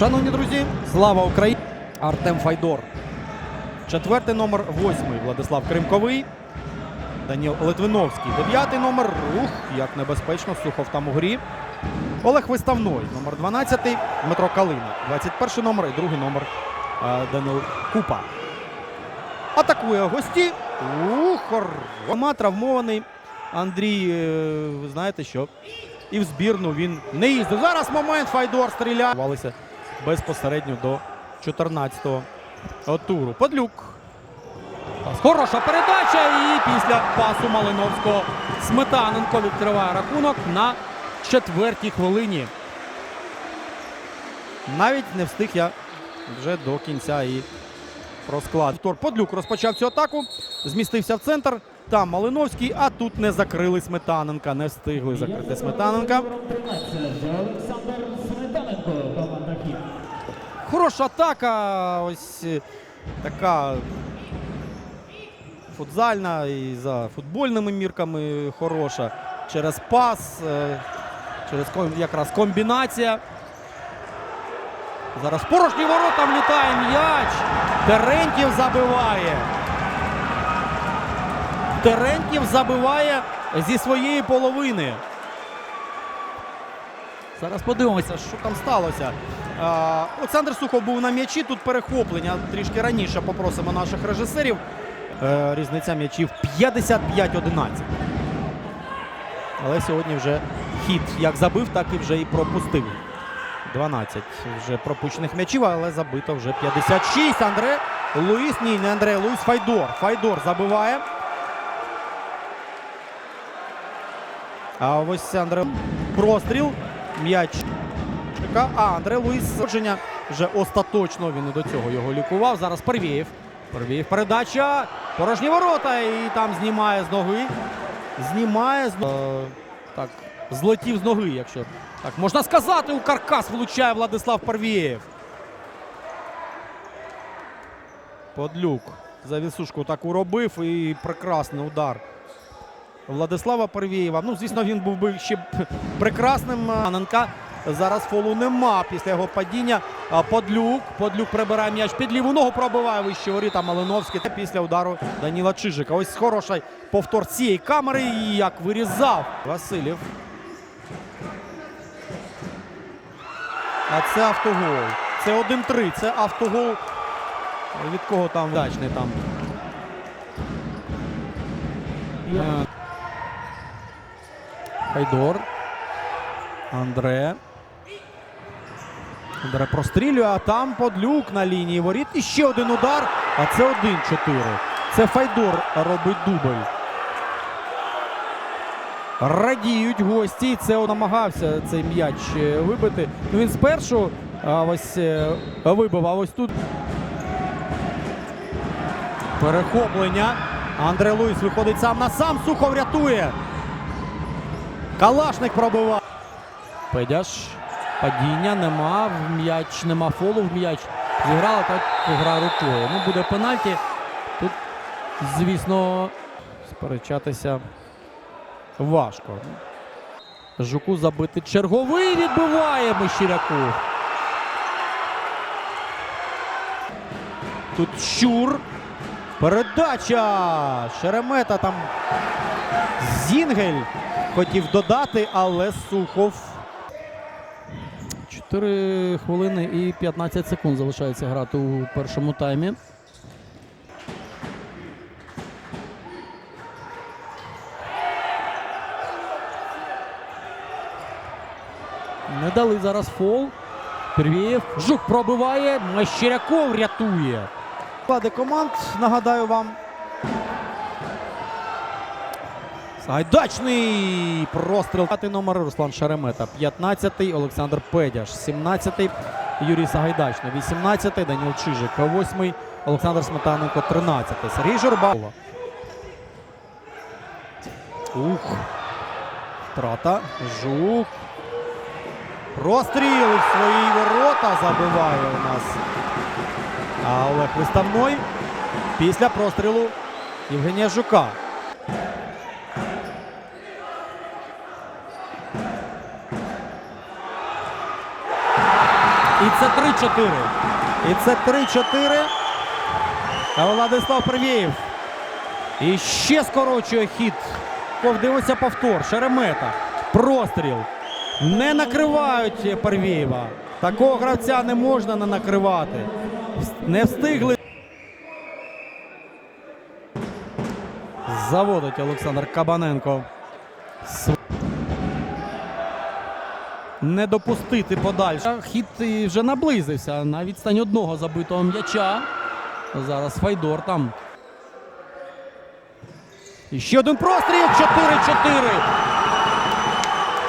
Шановні друзі, слава Україні! Артем Файдор. Четвертий номер, восьмий Владислав Кримковий. Даніл Литвиновський. Дев'ятий номер. Ух, як небезпечно. Сухов там у грі. Олег Виставной. Номер 12. Дмитро Калина. 21 номер і другий номер е, Данил Купа. Атакує гості. Ух, Рома травмований. Андрій, е, ви знаєте що? І в збірну він не їздив. Зараз момент Файдор стріляє. Безпосередньо до 14-го туру. Подлюк. Хороша передача. І після пасу Малиновського Сметаненко відкриває рахунок на четвертій хвилині. Навіть не встиг я вже до кінця і про склад. Втор Подлюк розпочав цю атаку, змістився в центр. Там Малиновський, а тут не закрили Сметаненка. Не встигли закрити Сметаненка. Хім. Хороша атака. Ось е, така футзальна і за футбольними мірками хороша. Через пас, е, через якраз комбінація. Зараз порожні ворота влітає м'яч. Терентів забиває. Терентів забиває зі своєї половини. Зараз подивимося, що там сталося. Олександр Сухов був на м'ячі. Тут перехоплення. Трішки раніше попросимо наших режисерів. Е, Різниця м'ячів 55-11. Але сьогодні вже хід як забив, так і вже і пропустив. 12 вже пропущених м'ячів, але забито вже 56. Андре Луїс. Ні, не Андре Луїс. Файдор. Файдор забиває. А ось Андре простріл. М'яч. А, Андре Луїс Содження вже остаточно він і до цього його лікував. Зараз Первієв. Первієв передача. Порожні ворота. І там знімає з ноги. Знімає з ноги. Так, злетів з ноги, якщо так можна сказати. У каркас влучає Владислав Парвієв. Подлюк. Завісушку таку робив і прекрасний удар. Владислава Парвієва. Ну, звісно, він був би ще прекрасним. Аненка. Зараз фолу нема після його падіння. Подлюк. Подлюк прибирає м'яч під ліву ногу, пробиває вище воріта Малиновський. Та Після удару Даніла Чижика. Ось хороший повтор цієї камери. І як вирізав Васильєв. А це автогол. Це 1-3. Це автогол. Від кого там вдачний там. Хайдор. Андре. Андре прострілює, а там подлюк на лінії воріт. І ще один удар. А це 1-4. Це Файдор робить дубль. Радіють гості. Це намагався цей м'яч е, вибити. Ну, він спершу ось е, вибив, а ось тут. Перехоплення. Андре Луїс виходить сам на сам. Сухов рятує. Калашник пробиває. Педяш. Падіння нема. М'яч нема фолу в м'яч. Зіграла так гра рукою. Ну, буде пенальті. Тут, звісно, сперечатися важко. Жуку забити черговий відбиває Мещеряку. Тут Щур. Передача. Шеремета там. Зінгель хотів додати, але Сухов. 4 хвилини і 15 секунд залишається грати у першому таймі. Не дали зараз фол. Первієв. Жук пробиває. Мещеряков рятує. Склади команд, нагадаю вам. Сайдачний простріл. Номер Руслан Шеремета. 15-й Олександр Педяш. 17-й Юрій Сагайдачний. 18-й Даніл Чижик. 8-й Олександр Сметаненко. 13-й Сергій Журбало. Ух. Втрата. Жук. Простріл в свої ворота забиває у нас. Олег Виставной після прострілу Євгенія Жука. І це 3-4. І це 3-4. Владислав Первєєв. І ще скорочує хід. Повдивиться повтор. Шеремета. Простріл. Не накривають Первєєва. Такого гравця не можна не накривати. Не встигли. Заводить Олександр Кабаненко. Не допустити подальше. Хід вже наблизився на відстань одного забитого м'яча. Зараз Файдор там. І ще один простріл. 4-4.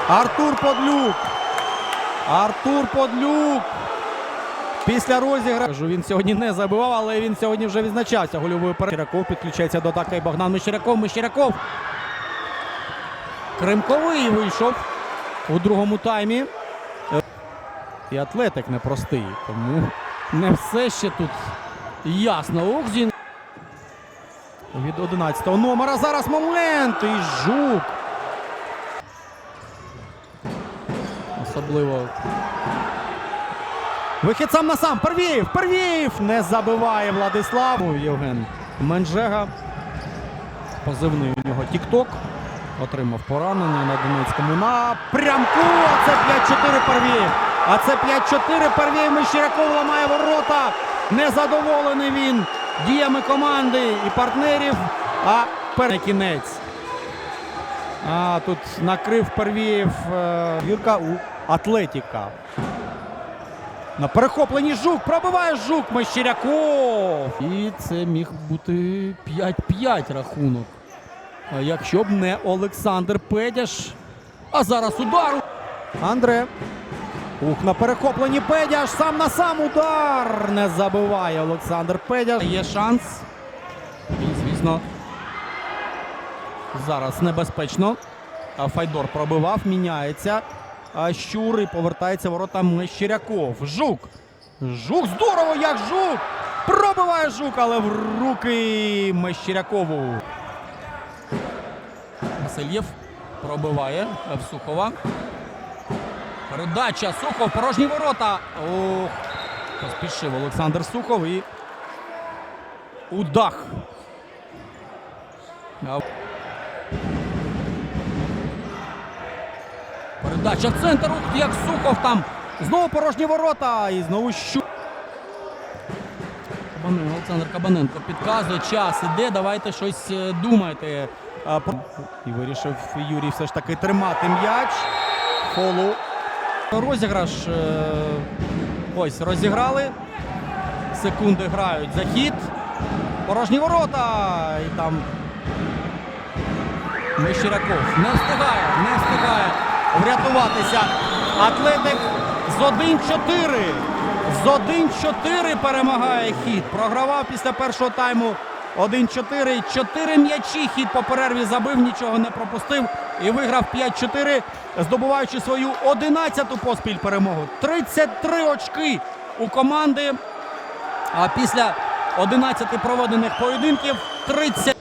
Артур Подлюк. Артур Подлюк. Після розіграшу він сьогодні не забивав, але він сьогодні вже відзначався гольовою перед. Мещеряков підключається до атаки Богдан Мещеряков. Мещеряков. Кримковий вийшов у другому таймі. І атлетик непростий, тому не все ще тут ясно. Ох, Зін. Від 11-го номера зараз момент. І жук. Особливо Вихід сам на сам. Первіїв! Первіїв! Не забиває Владислав. Євген Менжега. Позивний у нього Тік-Ток. Отримав поранення на Донецькому напрямку. А це 5-4 Первіїв. А це 5-4 Первіїв. Мещеряков ламає ворота. Незадоволений він діями команди і партнерів. А пер... кінець. А тут накрив Первіїв е, Юрка у Атлетіка. На перехопленні жук пробиває жук Мещеряков. І це міг бути 5-5 рахунок. Якщо б не Олександр Педяш. А зараз удар. Андре. Ух, на перехопленні Педяш. Сам на сам удар. Не забиває Олександр Педяш. Є шанс. І, звісно, зараз небезпечно. Файдор пробивав, міняється. А Щур і повертається ворота Мещеряков. Жук. Жук здорово, як жук! Пробиває жук, але в руки Мещерякову. Васильєв пробиває в Сухова. Передача Сухов, порожні ворота. Ох, поспішив Олександр Сухов і удах. Передача в центр. Як Сухов там. Знову порожні ворота. І знову щу. Олександр Кабаненко підказує час. Іде. Давайте щось е, думайте. І вирішив Юрій все ж таки тримати м'яч. Фолу. Розіграш. е, Ось розіграли. Секунди грають захід. Порожні ворота. І там Мещеряков не встигає, не встигає врятуватися. Атлетик з 1-4. З 1-4 перемагає хід. Програвав після першого тайму 1-4. Чотири м'ячі хід по перерві забив, нічого не пропустив і виграв 5-4, здобуваючи свою 11-ту поспіль перемогу. 33 очки у команди. А після 11 проведених поєдинків 30.